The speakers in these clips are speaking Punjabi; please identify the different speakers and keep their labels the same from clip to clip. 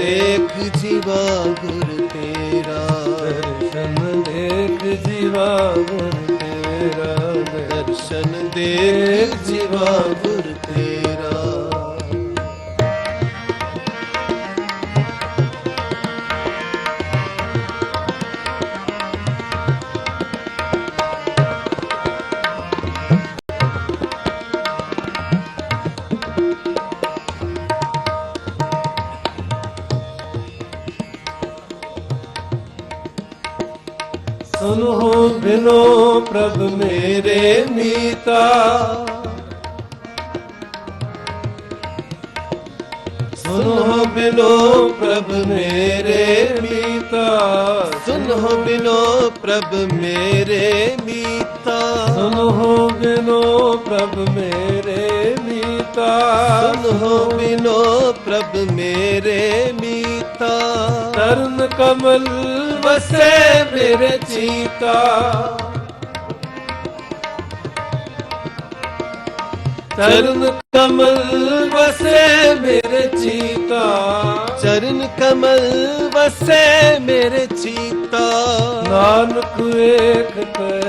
Speaker 1: ਦੇਖ ਜੀਵਾ ਗੁਰ ਤੇਰਾ
Speaker 2: ਦਰਸ਼ਨ ਦੇਖ ਜੀਵਾ ਗੁਰ ਤੇਰਾ
Speaker 1: ਦਰਸ਼ਨ ਦੇਖ ਜੀਵਾ ਗੁਰ ਤੇਰਾ
Speaker 2: ਸੁਨੋ ਬਿਨੋ ਪ੍ਰਭ ਮੇਰੇ ਮੀਤਾ। ਸੁਨੋ ਬਿਨੋ ਪ੍ਰਭ ਮੇਰੇ ਮੀਤਾ।
Speaker 1: ਸੁਨਹੁ ਬਿਨੋ ਪ੍ਰਭ ਮੇਰੇ ਮੀਤਾ।
Speaker 2: ਮੀਤਾ
Speaker 1: ਸੁਨਹੁ ਬਿਨੋ ਪ੍ਰਭ ਮੇਰੇ ਮੀਤਾ
Speaker 2: ਤਰਨ ਕਮਲ ਵਸੇ ਮੇਰੇ ਚੀਤਾ ਤਰਨ ਕਮਲ ਵਸੇ ਮੇਰੇ ਚੀਤਾ
Speaker 1: ਚਰਨ ਕਮਲ ਵਸੈ ਮੇਰੇ ਚੀਤਾ
Speaker 2: ਨਾਨਕ ਏਕ ਕੈ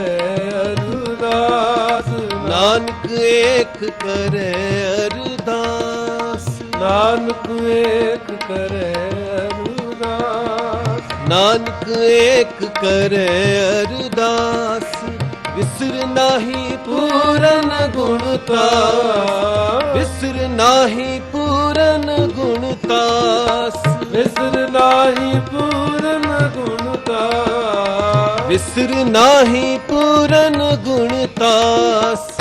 Speaker 2: ਅਰਦਾਸ
Speaker 1: ਨਾਨਕ ਏਕ ਕਰੇ ਅਰਦਾਸ।
Speaker 2: ਨਾਨਕ ਏਕ ਕਰੇ ਅਰਦਾਸ।
Speaker 1: ਨਾਨਕ ਏਕ ਕਰੇ ਅਰਦਾਸ। ਵਿਸਰ ਨਾਹੀ ਪੂਰਨ ਗੁਣਤਾ ਵਿਸਰ ਨਾਹੀ ਪੂਰਨ ਗੁਣਤਾਸ
Speaker 2: ਵਿਸਰ ਨਾਹੀ ਪੂਰਨ ਗੁਣਤਾ
Speaker 1: ਵਿਸਰ ਨਾਹੀ ਪੂਰਨ ਗੁਣਤਾਸ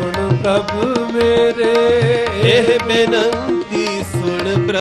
Speaker 2: ਪ੍ਰਭ ਮੇਰੇ।
Speaker 1: ਇਹ ਬੇਨੰਤੀ